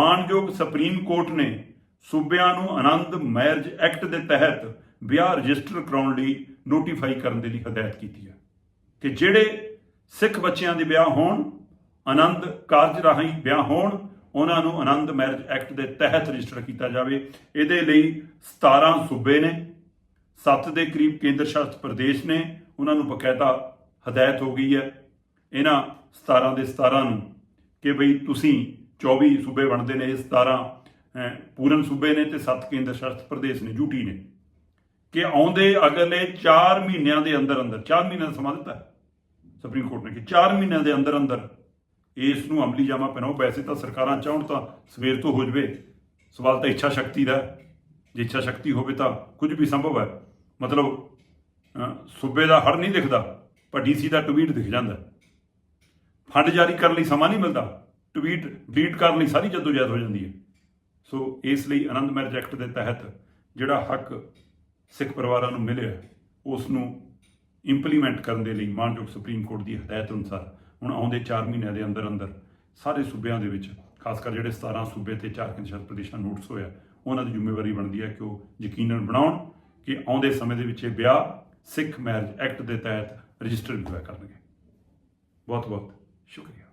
ਮਾਨਯੋਗ supreme court ਨੇ ਸੂਬਿਆਂ ਨੂੰ ਆਨੰਦ ਮੈਰਿਜ ਐਕਟ ਦੇ ਤਹਿਤ ਵਿਆਹ ਰਜਿਸਟਰ ਕਰਾਉਣ ਲਈ ਨੋਟੀਫਾਈ ਕਰਨ ਦੇ ਲਈ ਹਦਾਇਤ ਕੀਤੀ ਹੈ ਕਿ ਜਿਹੜੇ ਸਿੱਖ ਬੱਚਿਆਂ ਦੇ ਵਿਆਹ ਹੋਣ, ਆਨੰਦ ਕਾਰਜ ਰਾਹੀਂ ਵਿਆਹ ਹੋਣ, ਉਹਨਾਂ ਨੂੰ ਆਨੰਦ ਮੈਰਿਜ ਐਕਟ ਦੇ ਤਹਿਤ ਰਜਿਸਟਰ ਕੀਤਾ ਜਾਵੇ। ਇਹਦੇ ਲਈ 17 ਸੂਬੇ ਨੇ 7 ਦੇ ਕਰੀਬ ਕੇਂਦਰ ਸ਼ਾਸਿਤ ਪ੍ਰਦੇਸ਼ ਨੇ, ਉਹਨਾਂ ਨੂੰ ਬਕਾਇਦਾ ਹਦਾਇਤ ਹੋ ਗਈ ਹੈ। ਇਹਨਾਂ 17 ਦੇ 17 ਨੂੰ ਕਿ ਬਈ ਤੁਸੀਂ 24 ਸੂਬੇ ਬਣਦੇ ਨੇ ਇਹ 17 ਪੂਰਨ ਸੂਬੇ ਨੇ ਤੇ 7 ਕੇਂਦਰ ਸ਼ਾਸਿਤ ਪ੍ਰਦੇਸ਼ ਨੇ ਯੂਟੀ ਨੇ। ਕਿ ਆਉਂਦੇ ਅਗਲੇ 4 ਮਹੀਨਿਆਂ ਦੇ ਅੰਦਰ ਅੰਦਰ 4 ਮਹੀਨਿਆਂ ਦਾ ਸਮਾਂ ਦਿੱਤਾ ਸੁਪਰੀਮ ਕੋਰਟ ਨੇ ਕਿ 4 ਮਹੀਨਿਆਂ ਦੇ ਅੰਦਰ ਅੰਦਰ ਇਸ ਨੂੰ ਅਮਲੀ ਜਾਮਾ ਪਹਿਨਾਓ। ਵੈਸੇ ਤਾਂ ਸਰਕਾਰਾਂ ਚਾਹੁਣ ਤਾਂ ਸਵੇਰ ਤੋਂ ਹੋ ਜਵੇ। ਸਵਾਲ ਤਾਂ ਇੱਛਾ ਸ਼ਕਤੀ ਦਾ ਜੇ ਇੱਛਾ ਸ਼ਕਤੀ ਹੋਵੇ ਤਾਂ ਕੁਝ ਵੀ ਸੰਭਵ ਹੈ। ਮਤਲਬ ਸੂਬੇ ਦਾ ਹੜ ਨਹੀਂ ਦਿਖਦਾ, ਪਰ ਡੀਸੀ ਦਾ ਟਵੀਟ ਦਿਖ ਜਾਂਦਾ ਫੰਡ ਜਾਰੀ ਕਰਨ ਲਈ ਸਮਾਂ ਨਹੀਂ ਮਿਲਦਾ। ਟਵੀਟ ਡਿਲੀਟ ਕਰਨ ਲਈ ਸਾਰੀ ਜਦੋਜਹਿਦ ਹੋ ਜਾਂਦੀ ਹੈ। ਸੋ ਇਸ ਲਈ ਆਨੰਦ ਮੈਰਿਜ ਐਕਟ ਦੇ ਤਹਿਤ ਜਿਹੜਾ ਹੱਕ ਸਿੱਖ ਪਰਿਵਾਰਾਂ ਨੂੰ ਮਿਲਿਆ ਉਸ ਨੂੰ ਇੰਪਲੀਮੈਂਟ ਕਰਨ ਦੇ ਲਈ ਮਾਨਯੋਗ ਸੁਪਰੀਮ ਕੋਰਟ ਦੀ ਹਦਾਇਤ ਅਨੁਸਾਰ ਹੁਣ ਆਉਂਦੇ 4 ਮਹੀਨਿਆਂ ਦੇ ਅੰਦਰ ਅੰਦਰ ਸਾਰੇ ਸੂਬਿਆਂ ਦੇ ਵਿੱਚ, ਖਾਸ ਕਰ ਜਿਹੜੇ 17 ਸੂਬੇ ਤੇ 4 ਕੇਂਦਰ ਸ਼ਾਸਿਤ ਪ੍ਰਦੇਸ਼ਾਂ ਨੋਟਿਸ ਹੋਇਆ, ਉਹਨਾਂ ਦੀ ਜ਼ਿੰਮੇਵਾਰੀ ਬਣਦੀ ਹੈ ਕਿ ਉਹ ਯਕੀਨਨ ਬਣਾਉਣ ਕਿ ਆਉਂਦੇ ਸਮੇਂ ਦੇ ਵਿੱਚ ਇਹ ਵਿਆਹ ਸਿੱਖ ਮੈਰਿਜ ਐਕਟ ਦੇ ਤਹਿਤ ਰਜਿਸਟਰ ਵੀ ਹੋਇਆ ਕਰਨਗੇ। ਬਹੁਤ ਬਹੁਤ ਸ਼ੁਕਰੀਆ।